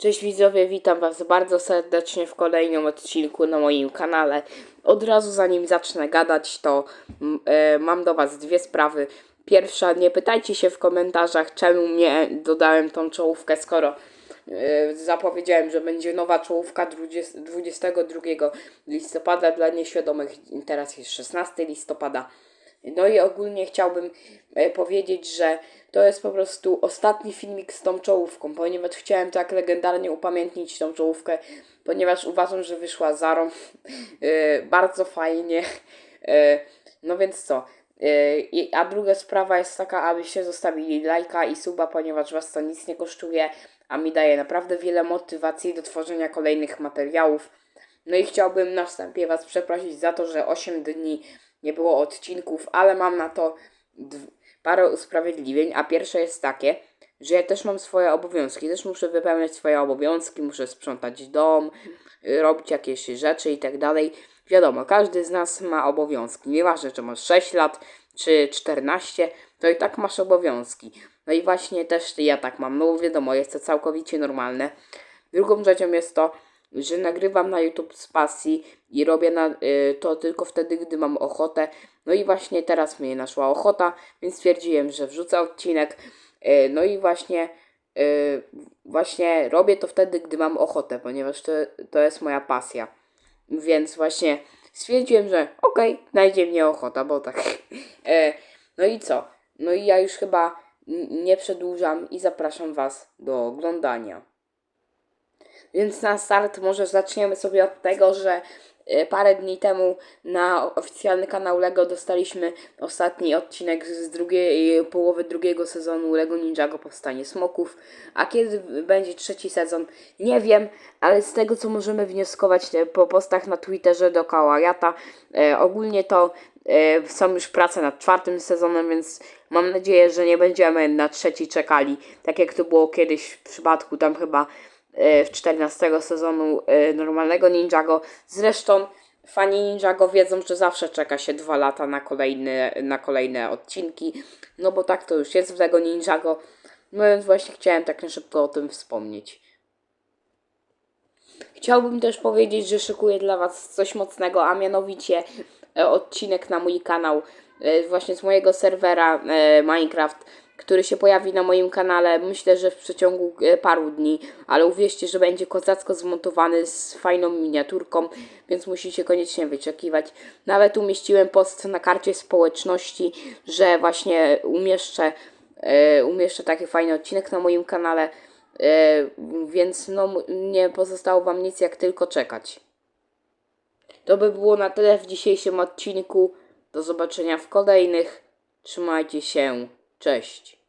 Cześć widzowie, witam Was bardzo serdecznie w kolejnym odcinku na moim kanale. Od razu zanim zacznę gadać, to y, mam do Was dwie sprawy. Pierwsza, nie pytajcie się w komentarzach, czemu nie dodałem tą czołówkę, skoro zapowiedziałem, że będzie nowa czołówka 20, 22 listopada dla nieświadomych. Teraz jest 16 listopada. No i ogólnie chciałbym e, powiedzieć, że to jest po prostu ostatni filmik z tą czołówką, ponieważ chciałem tak legendarnie upamiętnić tą czołówkę, ponieważ uważam, że wyszła zarą e, bardzo fajnie. E, no więc co? A druga sprawa jest taka, abyście zostawili lajka i suba, ponieważ was to nic nie kosztuje, a mi daje naprawdę wiele motywacji do tworzenia kolejnych materiałów. No i chciałbym na wstępie Was przeprosić za to, że 8 dni nie było odcinków, ale mam na to parę usprawiedliwień, a pierwsze jest takie, że ja też mam swoje obowiązki, też muszę wypełniać swoje obowiązki, muszę sprzątać dom, robić jakieś rzeczy i tak dalej. Wiadomo, każdy z nas ma obowiązki, nieważne czy masz 6 lat czy 14, to i tak masz obowiązki. No i właśnie też ja tak mam, no wiadomo, jest to całkowicie normalne. Drugą rzeczą jest to, że nagrywam na YouTube z pasji i robię na, y, to tylko wtedy, gdy mam ochotę. No i właśnie teraz mnie naszła ochota, więc stwierdziłem, że wrzucę odcinek. Y, no i właśnie, y, właśnie robię to wtedy, gdy mam ochotę, ponieważ to, to jest moja pasja. Więc właśnie stwierdziłem, że okej, znajdzie mnie ochota, bo tak. E, no i co? No i ja już chyba nie przedłużam i zapraszam Was do oglądania. Więc na start może zaczniemy sobie od tego, że parę dni temu na oficjalny kanał LEGO dostaliśmy ostatni odcinek z drugiej połowy drugiego sezonu LEGO Ninjago Powstanie Smoków. A kiedy będzie trzeci sezon, nie wiem, ale z tego co możemy wnioskować po postach na Twitterze do Kałajata, e, ogólnie to e, są już prace nad czwartym sezonem, więc mam nadzieję, że nie będziemy na trzeci czekali, tak jak to było kiedyś w przypadku tam chyba w 14 sezonu e, normalnego Ninjago. Zresztą fani Ninjago wiedzą, że zawsze czeka się dwa lata na kolejne, na kolejne odcinki, no bo tak to już jest w Lego Ninjago. No więc właśnie chciałem tak szybko o tym wspomnieć. Chciałbym też powiedzieć, że szykuję dla Was coś mocnego, a mianowicie e, odcinek na mój kanał e, właśnie z mojego serwera e, Minecraft, który się pojawi na moim kanale myślę, że w przeciągu e, paru dni, ale uwierzcie, że będzie kozacko zmontowany z fajną miniaturką, więc musicie koniecznie wyczekiwać. Nawet umieściłem post na karcie społeczności, że właśnie umieszczę, e, umieszczę taki fajny odcinek na moim kanale. E, więc no, nie pozostało Wam nic jak tylko czekać. To by było na tyle w dzisiejszym odcinku. Do zobaczenia w kolejnych. Trzymajcie się. Cześć.